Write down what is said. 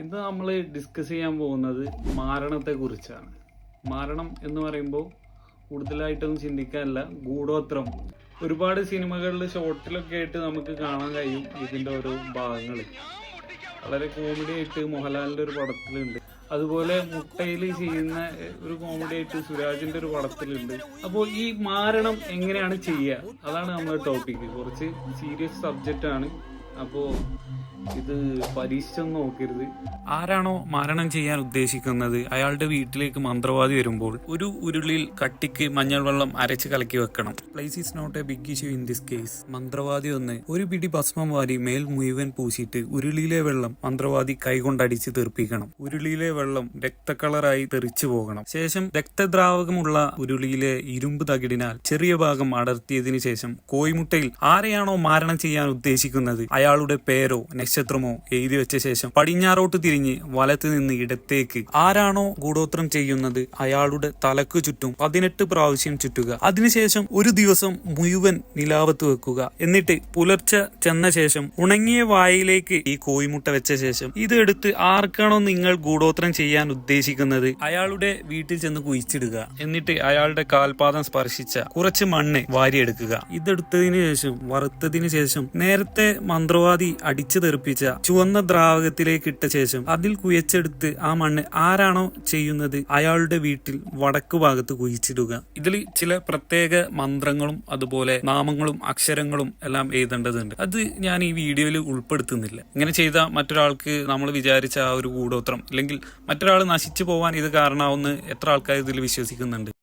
ഇന്ന് നമ്മൾ ഡിസ്കസ് ചെയ്യാൻ പോകുന്നത് മാരണത്തെ കുറിച്ചാണ് മാരണം എന്ന് പറയുമ്പോൾ കൂടുതലായിട്ടൊന്നും ചിന്തിക്കാനല്ല ഗൂഢോത്രം. ഒരുപാട് സിനിമകളിൽ ഷോർട്ടിലൊക്കെ ആയിട്ട് നമുക്ക് കാണാൻ കഴിയും ഇതിന്റെ ഓരോ ഭാഗങ്ങൾ വളരെ കോമഡി ആയിട്ട് മോഹൻലാലിന്റെ ഒരു പടത്തിലുണ്ട്. അതുപോലെ മുട്ടയിൽ ചെയ്യുന്ന ഒരു കോമഡി ആയിട്ട് സുരാജിന്റെ ഒരു പടത്തിലുണ്ട്. അപ്പോൾ ഈ മാരണം എങ്ങനെയാണ് ചെയ്യുക? അതാണ് നമ്മുടെ ടോപ്പിക്ക് കുറച്ച് സീരിയസ് സബ്ജക്റ്റ് ആണ്. അപ്പോൾ ഇത് പരീക്ഷിച്ചൊന്നും നോക്കരുത്. ആരാണോ മരണം ചെയ്യാൻ ഉദ്ദേശിക്കുന്നത് അയാളുടെ വീട്ടിലേക്ക് മന്ത്രവാദി വരുമ്പോൾ ഒരു ഉരുളിയിൽ കട്ടിക്ക് മഞ്ഞൾ വെള്ളം അരച്ച് കലക്കി വെക്കണം. Place is not a big issue in this case മന്ത്രവാദി ഒന്ന് ഒരു പിടി ഭസ്മം വാരി മേൽ മുഴുവൻ പൂശിയിട്ട് ഉരുളിയിലെ വെള്ളം മന്ത്രവാദി കൈകൊണ്ടടിച്ച് തീർപ്പിക്കണം ഉരുളിയിലെ വെള്ളം രക്തക്കളറായി തെറിച്ചു പോകണം. ശേഷം രക്തദ്രാവകമുള്ള ഉരുളിയിലെ ഇരുമ്പ് തകിടിനാൽ ചെറിയ ഭാഗം അടർത്തിയതിനു ശേഷം കോയിമുട്ടയിൽ ആരെയാണോ മാരണം ചെയ്യാൻ ഉദ്ദേശിക്കുന്നത് അയാളുടെ പേരോ നക്ഷത്രമോ എഴുതി വെച്ച ശേഷം പടിഞ്ഞാറോട്ട് തിരിഞ്ഞ് വലത്ത് നിന്ന് ഇടത്തേക്ക്. ആരാണോ ഗൂഢോത്രം ചെയ്യുന്നത് അയാളുടെ തലക്ക് ചുറ്റും പതിനെട്ട് പ്രാവശ്യം ചുറ്റുക. അതിനുശേഷം ഒരു ദിവസം മുഴുവൻ നിലാവത്ത് വെക്കുക. എന്നിട്ട് പുലർച്ചെ ചെന്ന ശേഷം ഉണങ്ങിയ വായിലേക്ക് ഈ കോയിമുട്ട വെച്ച ശേഷം ഇത് ഇതെടുത്ത് ആർക്കാണോ നിങ്ങൾ ഗൂഢോത്രം ചെയ്യാൻ ഉദ്ദേശിക്കുന്നത്? അയാളുടെ വീട്ടിൽ ചെന്ന് കുഴിച്ചിടുക. എന്നിട്ട് അയാളുടെ കാൽപാദം സ്പർശിച്ച കുറച്ച് മണ്ണ് വാരിയെടുക്കുക. ഇതെടുത്തതിനു ശേഷം വറുത്തതിനു ശേഷം നേരത്തെ മന്ത്രവാദി അടിച്ചു തെറിപ്പിച്ച ചുവന്ന ദ്രാവകത്തിലേക്ക് ഇട്ട ശേഷം അതിൽ കുയച്ചെടുത്ത് ആ മണ്ണ് ആരാണോ ചെയ്യുന്നത് അയാളുടെ വീട്ടിൽ വടക്കു ഭാഗത്ത് കുഴിച്ചിടുക. ഇതിൽ ചില പ്രത്യേക മന്ത്രങ്ങളും അതുപോലെ നാമങ്ങളും അക്ഷരങ്ങളും എല്ലാം എഴുതേണ്ടതുണ്ട്. അത് ഞാൻ ഈ വീഡിയോയിൽ ഉൾപ്പെടുത്തുന്നില്ല. ഇങ്ങനെ ചെയ്ത മറ്റൊരാൾക്ക് നമ്മൾ വിചാരിച്ച ആ ഒരു കൂടോത്രം അല്ലെങ്കിൽ മറ്റൊരാൾ നശിച്ചു പോവാൻ ഇത് കാരണമാവുന്ന എത്ര ആൾക്കാർ ഇതിൽ വിശ്വസിക്കുന്നുണ്ട്.